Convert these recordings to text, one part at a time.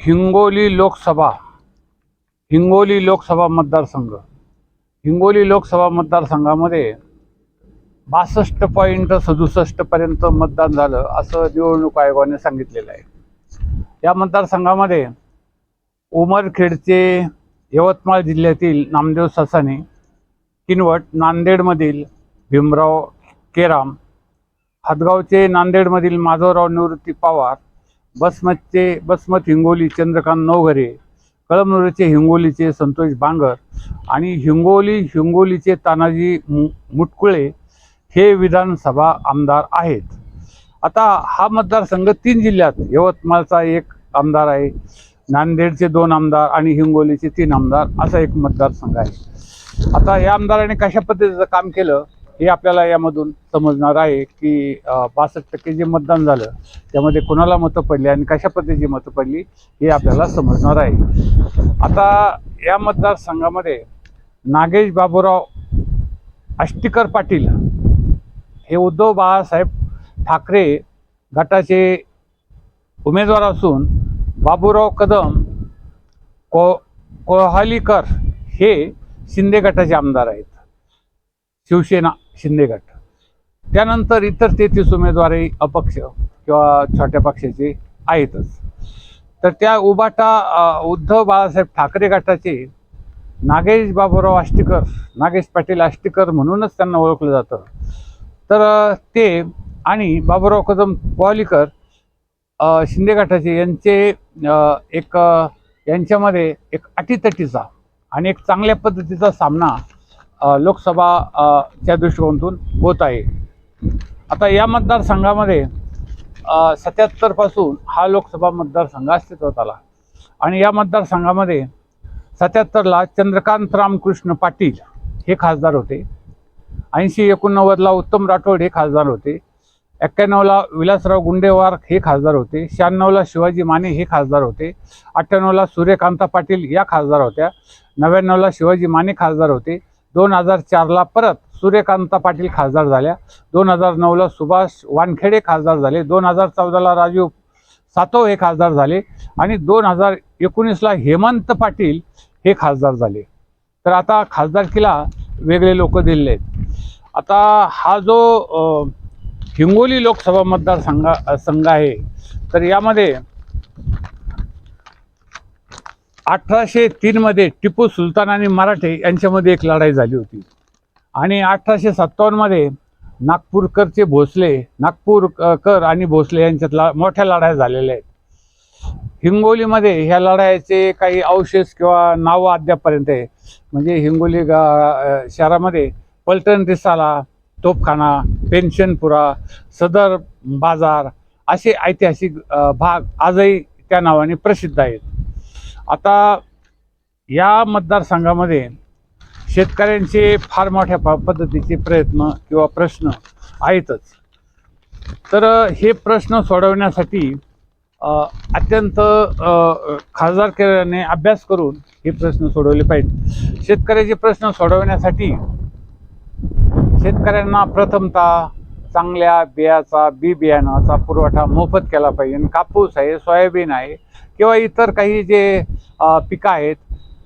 हिंगोली लोकसभा हिंगोली लोकसभा मतदारसंघ. हिंगोली लोकसभा मतदारसंघामध्ये बासष्ट पॉईंट सदुसष्टपर्यंत मतदान झालं असं निवडणूक आयोगाने सांगितलेलं आहे. या मतदारसंघामध्ये उमरखेडचे यवतमाळ जिल्ह्यातील नामदेव ससाने किनवट नांदेडमधील भीमराव केराम हदगावचे नांदेडमधील माधवराव निवृत्ती पवार बसमतचे बसमत हिंगोली चंद्रकांत नवघरे कळमनुरीचे हिंगोलीचे संतोष बांगर आणि हिंगोली हिंगोलीचे तानाजी मु मुटकुळे हे विधानसभा आमदार आहेत. आता हा मतदारसंघ तीन जिल्ह्यात यवतमाळचा एक आमदार आहे नांदेडचे दोन आमदार आणि हिंगोलीचे तीन आमदार असा एक मतदारसंघ आहे. आता या आमदाराने कशा पद्धतीचं काम केलं? हे आपल्याला यामधून समजणार आहे की बासष्ट टक्के जे मतदान झालं त्यामध्ये कोणाला मतं पडली आणि कशा पद्धतीची मतं पडली हे आपल्याला समजणार आहे. आता या मतदारसंघामध्ये नागेश बाबूराव आष्टीकर पाटील हे उद्धव बाळासाहेब ठाकरे गटाचे उमेदवार असून बाबूराव कदम को कोहालीकर हे शिंदे गटाचे आमदार आहेत. शिवसेना शिंदे गट. त्यानंतर इतर तेहतीस उमेदवारही अपक्ष किंवा छोट्या पक्षाचे आहेतच. तर त्या उबाटा उद्धव बाळासाहेब ठाकरे गटाचे नागेश बाबूराव आष्टीकर नागेश पाटील आष्टीकर म्हणूनच त्यांना ओळखलं जातं. तर ते आणि बाबूराव कदम कोहलीकर शिंदे गटाचे यांचे एक यांच्यामध्ये एक अटीतटीचा आणि एक चांगल्या पद्धतीचा सामना लोकसभा त्या च्या दृष्टिकोनातून होत आहे. आता या मतदारसंघामध्ये सत्याहत्तरपासून हा लोकसभा मतदारसंघ अस्तित्वात आला. आणि या मतदारसंघामध्ये सत्याहत्तरला चंद्रकांत रामकृष्ण पाटील हे खासदार होते. ऐंशी एकोणनव्वदला उत्तम राठोड हे खासदार होते. एक्क्याण्णवला विलासराव गुंडेवार हे खासदार होते. शहाण्णवला शिवाजी माने हे खासदार होते. अठ्ठ्याण्णवला सूर्यकांता पाटील या खासदार होत्या. नव्याण्णवला शिवाजी माने खासदार होते. दोन हजार चारला परत सूर्यकांता पाटील खासदार झाल्या. दोन हजार नऊला सुभाष वानखेडे खासदार झाले. दोन हजार चौदाला राजीव सातव हे खासदार झाले. आणि दोन हजार एकोणीसला हेमंत पाटील हे खासदार झाले. तर आता खासदारकीला वेगळे लोक दिलेले आहेत. आता हा जो हिंगोली लोकसभा मतदारसंघा संघ आहे तर यामध्ये अठराशे तीनमध्ये टिपू सुलतान आणि मराठे यांच्यामध्ये एक लढाई झाली होती. आणि अठराशे सत्तावन्नमध्ये नागपूरकरचे भोसले नागपूर कर आणि भोसले यांच्यात ला मोठ्या लढाया झालेल्या आहेत. हिंगोलीमध्ये ह्या लढाईचे काही अवशेष किंवा नावं अद्यापपर्यंत आहे. म्हणजे हिंगोली गा शहरामध्ये पलटण रिसाला तोपखाना पेन्शनपुरा सदर बाजार असे ऐतिहासिक भाग आजही त्या नावाने प्रसिद्ध आहेत. आता या मतदारसंघामध्ये शेतकऱ्यांचे फार मोठ्या प पद्धतीचे प्रयत्न किंवा प्रश्न आहेतच. तर हे प्रश्न सोडवण्यासाठी अत्यंत खासदार खासदारकीने अभ्यास करून हे प्रश्न सोडवले पाहिजेत शेतकऱ्याचे प्रश्न सोडवण्यासाठी शेतकऱ्यांना प्रथमतः चांगल्या बियाचा बी बियाणाचा पुरवठा मोफत केला पाहिजे. कापूस आहे सोयाबीन आहे किंवा इतर काही जे पिकं आहेत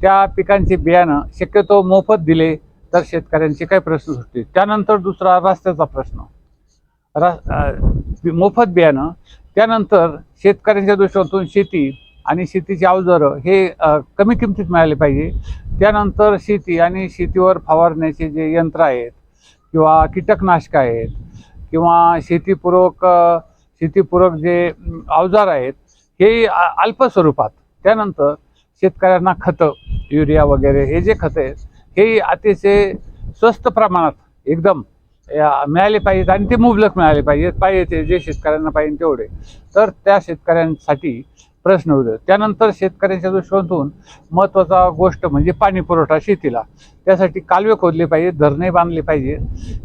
त्या पिकांचे बियाणं शक्यतो मोफत दिले तर शेतकऱ्यांचे काही प्रश्न सुटतील. त्यानंतर दुसरा रस्त्याचा प्रश्न. मोफत बियाणं त्यानंतर शेतकऱ्यांच्या दृष्टीकोनातून शेती आणि शेतीची अवजारं हे कमी किमतीत मिळाले पाहिजे. त्यानंतर शेती आणि शेतीवर फवारण्याचे जे यंत्र आहेत किंवा कीटकनाशकं आहेत किंवा शेतीपूरक शेतीपूरक जे अवजार आहेत हे अल्पस्वरूपात. अल्प स्वरूपात त्यानंतर शेतकऱ्यांना खतं युरिया वगैरे हे जे खतं आहेत हे अतिशय स्वस्त प्रमाणात एकदम या- मिळाले पाहिजेत आणि ते मुबलक मिळाले पाहिजेत. पाहिजे ते जे शेतकऱ्यांना पाहिजे तेवढे. तर त्या शेतकऱ्यांसाठी प्रश्न होतो. त्यानंतर शेतकऱ्यांच्या दृष्टिकोनातून महत्त्वाचा गोष्ट म्हणजे पाणी पुरवठा शेतीला. त्यासाठी कालवे खोदले पाहिजे धरणे बांधले पाहिजे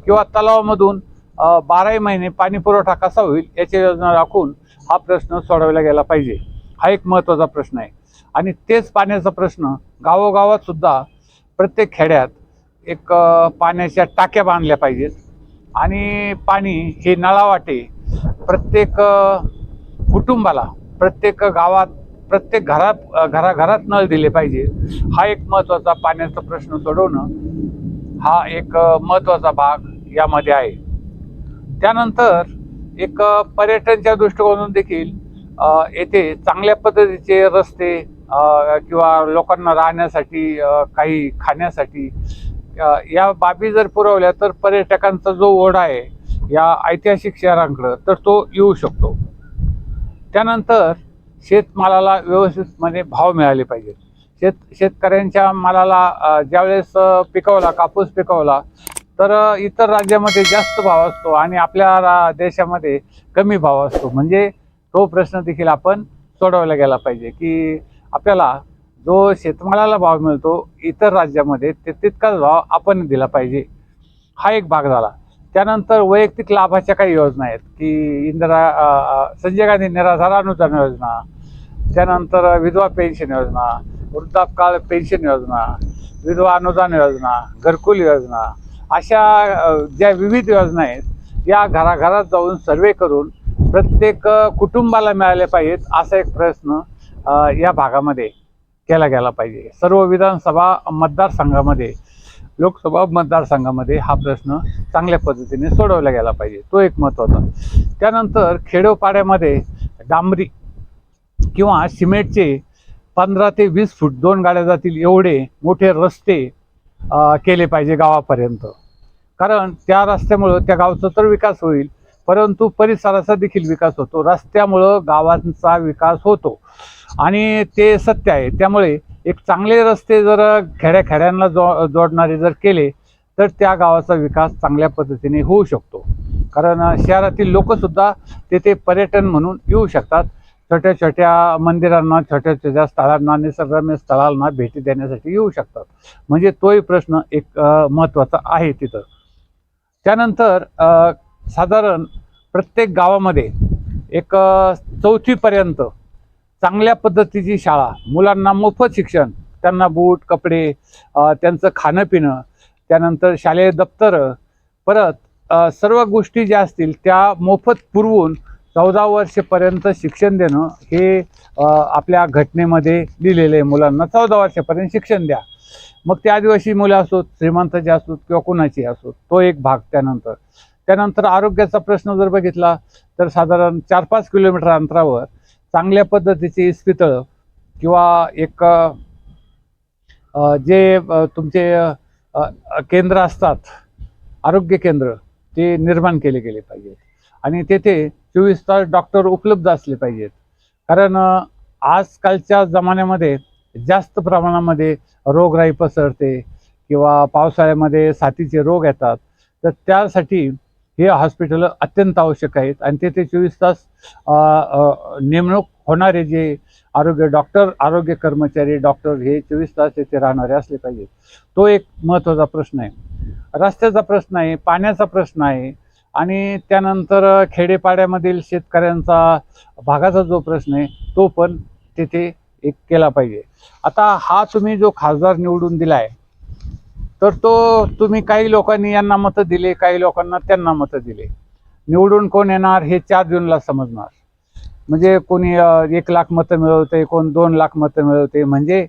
किंवा तलावामधून बाराही महिने पाणी पुरवठा कसा होईल याची योजना राखून हा प्रश्न सोडवला गेला पाहिजे. हा एक महत्त्वाचा प्रश्न आहे. आणि तेच पाण्याचा प्रश्न गावोगावात सुद्धा प्रत्येक खेड्यात एक पाण्याच्या टाक्या बांधल्या पाहिजेत. आणि पाणी हे नळावाटे प्रत्येक कुटुंबाला प्रत्येक गावात प्रत्येक घरात घराघरात नळ दिले पाहिजे. हा एक महत्त्वाचा पाण्याचा प्रश्न सोडवणं हा एक महत्त्वाचा भाग यामध्ये आहे. त्यानंतर एक पर्यटनच्या दृष्टिकोनातून देखील येथे चांगल्या पद्धतीचे रस्ते किंवा लोकांना राहण्यासाठी काही खाण्यासाठी या बाबी जर पुरवल्या तर पर्यटकांचा जो ओढा आहे या ऐतिहासिक शहरांकडं तर तो येऊ शकतो. त्यानंतर शेतमालाला व्यवस्थितपणे भाव मिळाले पाहिजेत. शेत शेतकऱ्यांच्या मालाला ज्यावेळेस पिकवला कापूस पिकवला तर इतर राज्यामध्ये जास्त भाव असतो आणि आपल्या रा देशामध्ये कमी भाव असतो. म्हणजे तो प्रश्न देखील आपण सोडवला गेला पाहिजे की आपल्याला जो शेतमालाला भाव मिळतो इतर राज्यामध्ये ते तितकाच भाव आपण दिला पाहिजे. हा एक भाग झाला. त्यानंतर वैयक्तिक लाभाच्या काही योजना आहेत की इंदिरा संजय गांधी निराधार अनुदान योजना त्यानंतर विधवा पेन्शन योजना वृद्धापकाळ पेन्शन योजना विधवा अनुदान योजना घरकुल योजना अशा ज्या विविध योजना आहेत या घराघरात जाऊन सर्वे करून प्रत्येक कुटुंबाला मिळाले पाहिजेत असा एक प्रश्न या भागामध्ये केला गेला पाहिजे. सर्व विधानसभा मतदारसंघामध्ये लोकसभा मतदारसंघामध्ये हा प्रश्न चांगल्या पद्धतीने सोडवला गेला पाहिजे. तो एक महत्त्वाचा. त्यानंतर खेडोपाड्यामध्ये डांबरी किंवा सिमेंटचे पंधरा ते वीस फूट दोन गाड्या जातील. एवढे मोठे रस्ते केले पाहिजे गावापर्यंत. कारण त्या रस्त्यामुळं त्या गावचा तर विकास होईल परंतु परिसराचा देखील विकास होतो. रस्त्यामुळं गावांचा विकास होतो. आणि ते सत्य आहे. त्यामुळे एक चांगले रस्ते जर खेड्याखेड्यांना जो जोडणारे जर केले तर त्या गावाचा विकास चांगल्या पद्धतीने होऊ शकतो. कारण शहरातील लोकसुद्धा तेथे पर्यटन म्हणून येऊ शकतात. छोट्या छोट्या मंदिरांना छोट्या छोट्या स्थळांना निसर्गरम्य स्थळांना भेटी देण्यासाठी येऊ शकतात. म्हणजे तोही प्रश्न एक महत्त्वाचा आहे तिथं. त्यानंतर साधारण प्रत्येक गावामध्ये एक चौथीपर्यंत चांगल्या पद्धतीची शाळा मुलांना मोफत शिक्षण त्यांना बूट कपडे त्यांचं खाणं पिणं त्यानंतर शालेय दप्तरं परत सर्व गोष्टी ज्या असतील त्या मोफत पुरवून चौदा वर्षेपर्यंत शिक्षण देणं हे आपल्या घटनेमध्ये लिहिलेलं आहे मुलांना. चौदा वर्षापर्यंत शिक्षण द्या. मग ते आदिवासी मुलं असोत श्रीमंताची असोत किंवा कुणाची असोत तो एक भाग त्यानंतर. त्यानंतर आरोग्याचा प्रश्न जर बघितला तर साधारण चार पाच किलोमीटर अंतरावर चांगल्या पद्धतीची इस्पितळं किंवा एक जे तुमचे केंद्र असतात आरोग्य केंद्र ते निर्माण केले गेले पाहिजे आणि तेथे चोवीस तास डॉक्टर उपलब्ध असले पाहिजेत. कारण आजकालच्या जमान्यामध्ये जास्त प्रमाणामध्ये रोगराई पसरते किंवा पावसाळ्यामध्ये साथीचे रोग येतात. तर त्यासाठी हे हॉस्पिटल अत्यंत आवश्यक आहेत आणि तेथे चोवीस तास नेमणूक होणारे जे आरोग्य डॉक्टर आरोग्य कर्मचारी डॉक्टर हे चोवीस तास येथे राहणारे असले पाहिजेत. तो एक महत्त्वाचा प्रश्न आहे. रस्त्याचा प्रश्न आहे पाण्याचा प्रश्न आहे आणि त्यानंतर खेडेपाड्यामधील शेतकऱ्यांचा भागाचा जो प्रश्न आहे तो पण तिथे एक केला पाहिजे. आता हा तुम्ही जो खासदार निवडून दिला आहे तर तो तुम्ही काही लोकांनी यांना मतं दिले काही लोकांना त्यांना मतं दिले. निवडून कोण येणार हे चार जूनला समजणार. म्हणजे कोणी एक लाख मतं मिळवते कोण दोन लाख मतं मिळवते म्हणजे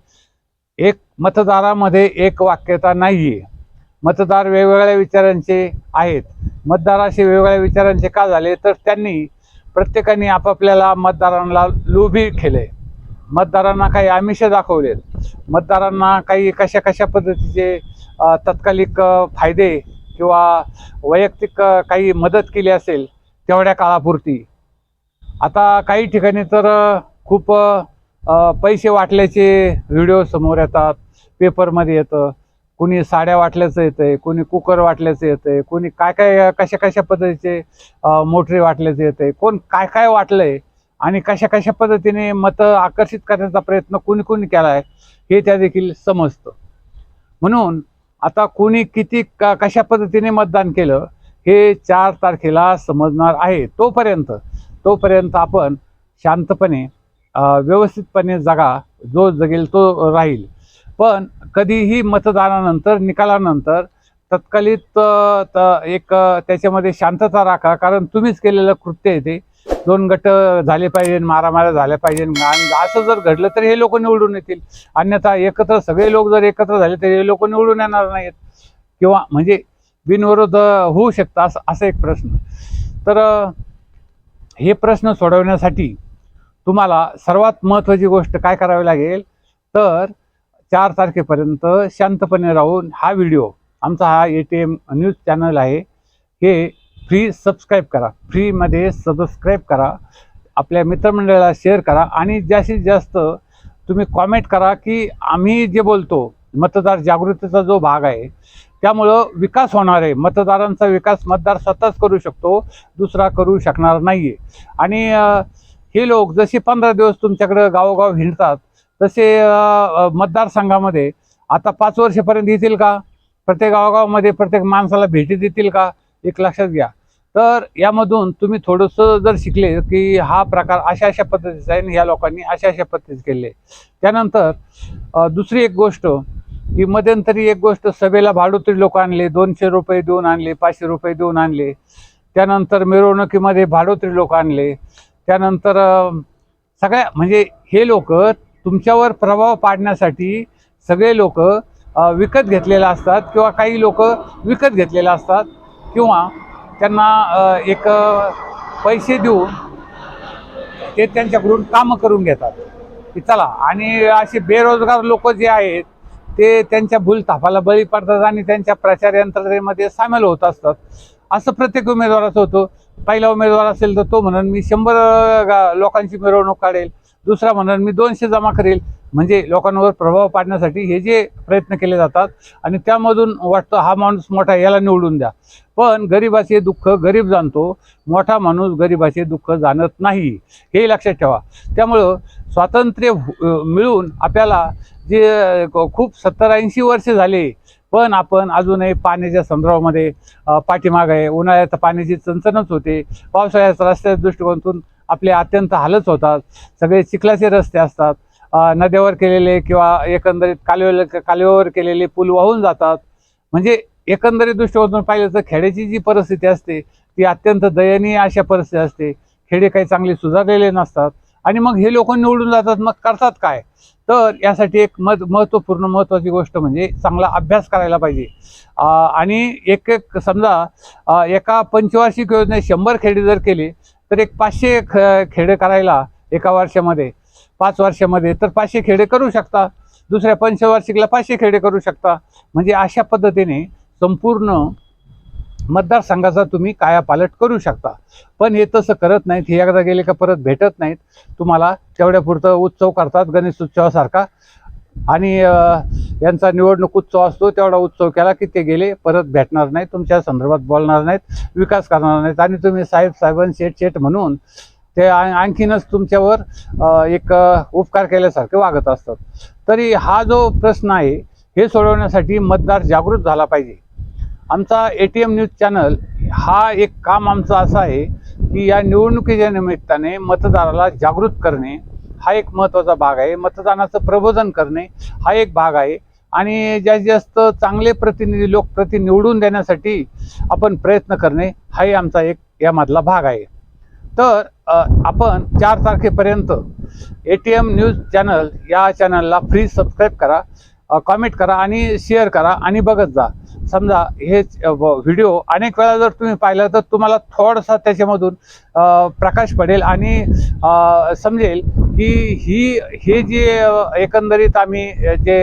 एक मतदारामध्ये एक वाक्यता नाही आहे मतदार वेगवेगळ्या विचारांचे आहेत. मतदाराशी वेगवेगळ्या विचारांचे का झाले? तर त्यांनी प्रत्येकाने आपापल्याला मतदारांना लोभी केले. मतदारांना काही आमिष दाखवलेत. मतदारांना काही कशा कशा पद्धतीचे तत्कालिक तात्कालिक फायदे किंवा वैयक्तिक काही मदत केली असेल तेवढ्या काळापुरती. आता काही ठिकाणी तर खूप पैसे वाटल्याचे व्हिडिओ समोर येतात पेपरमध्ये येतं. कोणी साड्या वाटल्याचं येतंय कोणी कुकर वाटल्याचं येतंय कोणी काय काय कशा कशा पद्धतीचे मोटरी वाटल्याचं येतंय कोण काय काय वाटलंय आणि कशा कशा पद्धतीने मतं आकर्षित करण्याचा प्रयत्न कोणी कोणी केला आहे हे त्या देखील समजतं. म्हणून आता कोणी किती क कशा पद्धतीने मतदान केलं हे चार तारखेला समजणार आहे. तोपर्यंत तोपर्यंत आपण शांतपणे व्यवस्थितपणे जगा जो जगेल तो राहील. पण कधीही मतदानानंतर निकालानंतर तत्कालित एक त्याच्यामध्ये शांतता राखा. कारण तुम्हीच केलेलं कृत्य आहे ते. दोन गट झाले पाहिजे मारामाऱ्या झाल्या पाहिजे. आणि असं जर घडलं तर हे लोक निवडून येतील. अन्यथा एकत्र सगळे लोक जर एकत्र झाले तर हे लोक निवडून येणार नाहीत. किंवा म्हणजे बिनविरोध होऊ शकतं असं असा एक प्रश्न. तर हे प्रश्न सोडवण्यासाठी तुम्हाला सर्वात महत्त्वाची गोष्ट काय करावी लागेल? तर चार तारखेपर्यंत शांतपणे राहून हा व्हिडिओ आमचा हा A T M news channel आहे हे फ्री सबस्क्राईब करा. फ्रीमध्ये सबस्क्राईब करा. आपल्या मित्रमंडळाला शेअर करा आणि जास्तीत जास्त तुम्ही कॉमेंट करा की आम्ही जे बोलतो मतदार जागृतीचा जो भाग आहे त्यामुळं विकास होणार आहे. मतदारांचा विकास मतदार स्वतःच करू शकतो दुसरा करू शकणार नाही आहे आणि हे लोक जसे पंधरा दिवस तुमच्याकडं गावोगाव हिंडतात तसे मतदारसंघामध्ये आता पाच वर्षापर्यंत येतील का? प्रत्येक गावागावामध्ये प्रत्येक माणसाला भेटी देतील का? एक लक्षात घ्या. तर यामधून तुम्ही थोडंसं जर शिकले की हा प्रकार अशा अशा पद्धतीचा आहे आणि ह्या लोकांनी अशा अशा पद्धतीचे केले. त्यानंतर दुसरी एक गोष्ट की मध्यंतरी एक गोष्ट सभेला भाडोत्री लोक आणले दोनशे रुपये देऊन आणले पाचशे रुपये देऊन आणले. त्यानंतर मिरवणुकीमध्ये भाडोत्री लोक आणले. त्यानंतर सगळ्या म्हणजे हे लोक तुमच्यावर प्रभाव पाडण्यासाठी सगळे लोक विकत घेतलेले असतात किंवा काही लोक विकत घेतलेले असतात किंवा त्यांना एक पैसे देऊन ते त्यांच्याकडून कामं करून घेतात. की चला आणि असे बेरोजगार लोक जे आहेत ते त्यांच्या भूलथापाला बळी पडतात आणि त्यांच्या प्रचार यंत्रणेमध्ये सामील होत असतात. असं प्रत्येक उमेदवाराचं होतं. पहिला उमेदवार असेल तर तो म्हणून मी शंभर लोकांची मिरवणूक काढेल. दुसरा म्हणून मी दोनशे जमा करेल. म्हणजे लोकांवर प्रभाव पाडण्यासाठी हे जे प्रयत्न केले जातात आणि त्यामधून वाटतं हा माणूस मोठा याला निवडून द्या. पण गरिबाचे दुःख गरीब जाणतो मोठा माणूस गरिबाचे दुःख जाणत नाही. हे लक्षात ठेवा. त्यामुळं स्वातंत्र्य मिळून आपल्याला जे खूप सत्तर ऐंशी वर्ष झाले पण आपण अजूनही पाण्याच्या संदर्भामध्ये पाठीमाग आहे. उन्हाळ्यात पाण्याची चणचणच होते. पावसाळ्यात रस्त्याच्या दृष्टिकोनातून आपले अत्यंत हालच होतात. सगळे चिखलाचे रस्ते असतात. नद्यावर केलेले किंवा एकंदरीत कालवे कालव्यावर केलेले पूल वाहून जातात. म्हणजे एकंदरीत दृष्टिकोनातून पाहिलं तर खेड्याची जी परिस्थिती असते ती अत्यंत दयनीय अशा परिस्थिती असते. खेडे काही चांगले सुधारलेले नसतात. आणि मग हे लोक निवडून जातात मग करतात काय? तर यासाठी एक मत महत्त्वपूर्ण महत्त्वाची गोष्ट म्हणजे चांगला अभ्यास करायला पाहिजे. आणि एक एक समजा एका पंचवार्षिक योजनेत शंभर खेडे जर केले तर एक पाचशे ख खेडे करायला एका वर्षामध्ये पाच वर्षामध्ये तर पाचशे खेडे करू शकता. दुसऱ्या पंचवार्षिकला पाचशे खेडे करू शकता. म्हणजे अशा पद्धतीने संपूर्ण मतदारसंघाचा तुम्ही कायापालट करू शकता. पण हे तसं करत नाहीत. हे एकदा गेले का परत भेटत नाहीत. तुम्हाला तेवढ्यापुरतं उत्सव करतात गणेश उत्सवासारखा. आणि यांचा निवडणूक उत्सव असतो तेवढा उत्सव केला की ते गेले परत भेटणार नाही तुमच्या संदर्भात बोलणार नाहीत विकास करणार नाहीत. आणि तुम्ही साहेब साहेबांनी शेठ शेठ म्हणून ते आणखीनच तुमच्यावर एक उपकार केल्यासारखे वागत असतात. तरी हा जो प्रश्न आहे हे सोडवण्यासाठी मतदार जागृत झाला पाहिजे. आमचा A T M news channel हा एक काम आमचं असं आहे की या निवडणुकीच्या निमित्ताने मतदाराला जागृत करणे हा एक महत्त्वाचा भाग आहे. मतदानाचं प्रबोधन करणे हा एक भाग आहे. आणि जास्तीत जास्त चांगले प्रतिनिधी लोकप्रति निवडून देण्यासाठी आपण प्रयत्न करणे हाही आमचा एक यामधला भाग आहे. तर आपण चार तारखेपर्यंत A T M news channel या चॅनलला फ्री सबस्क्राईब करा कॉमेंट करा आणि शेअर करा आणि बघत जा. समजा हे व्हिडिओ अनेक वेळा जर तुम्ही पाहिला तर तुम्हाला थोडासा त्याच्यामधून प्रकाश पडेल आणि समजेल की ही हे जे एकंदरीत आम्ही जे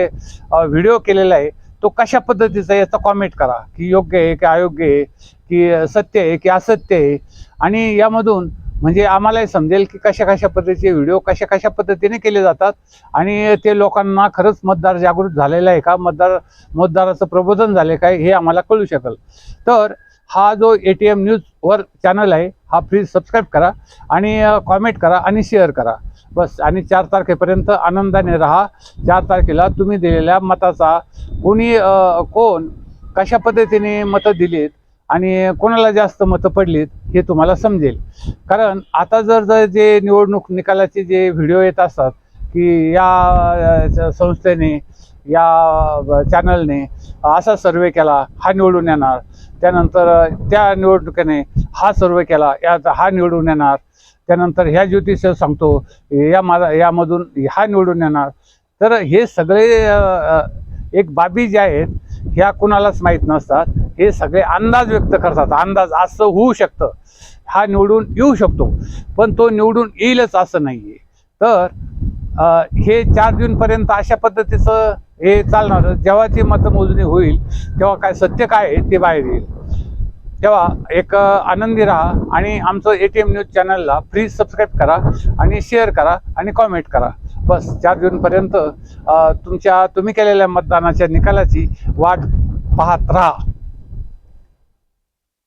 व्हिडिओ केलेला आहे तो कशा पद्धतीचा आहे याचा कॉमेंट करा. की योग्य आहे की अयोग्य आहे की सत्य आहे की असत्य आहे. आणि यामधून म्हणजे आम्हालाही समजेल की कशा कशा पद्धतीचे व्हिडिओ कशा कशा पद्धतीने केले जातात. आणि ते लोकांना खरंच मतदार जागृत झालेला आहे का? मतदार मतदाराचं प्रबोधन झाले काय हे आम्हाला कळू शकेल. तर हा जो ए टी एम न्यूजवर चॅनल आहे हा प्लीज सबस्क्राईब करा आणि कॉमेंट करा आणि शेअर करा. बस आणि चार तारखेपर्यंत आनंदाने राहा. चार तारखेला तुम्ही दिलेल्या मताचा कोणी कोण कशा पद्धतीने मतं दिलीत आणि कोणाला जास्त मतं पडलीत हे तुम्हाला समजेल. कारण आता जर जर जे निवडणूक निकालाचे जे व्हिडिओ येत असतात की या संस्थेने या चॅनलने असा सर्वे केला हा निवडून येणार. त्यानंतर त्या निवडणुकीने हा सर्वे केला या हा निवडून येणार. त्यानंतर ह्या ज्योतिष सांगतो या माझा यामधून हा निवडून येणार. तर हे सगळे एक बाबी ज्या आहेत ह्या कुणालाच माहीत नसतात. हे सगळे अंदाज व्यक्त करतात. अंदाज असं होऊ शकतं. हा निवडून येऊ शकतो. पण तो निवडून येईलच असं नाही आहे तर हे चार जूनपर्यंत अशा पद्धतीचं हे चालणार. जेव्हा ती मतमोजणी होईल तेव्हा काय सत्य काय आहे ते बाहेर येईल. तेव्हा एक आनंदी राहा आणि आमचं ए टी एम न्यूज चॅनलला प्लीज सबस्क्राईब करा आणि शेअर करा आणि कॉमेंट करा. बस चार जूनपर्यंत तुमच्या तुम्ही केलेल्या मतदानाच्या निकालाची वाट पाहत राहा.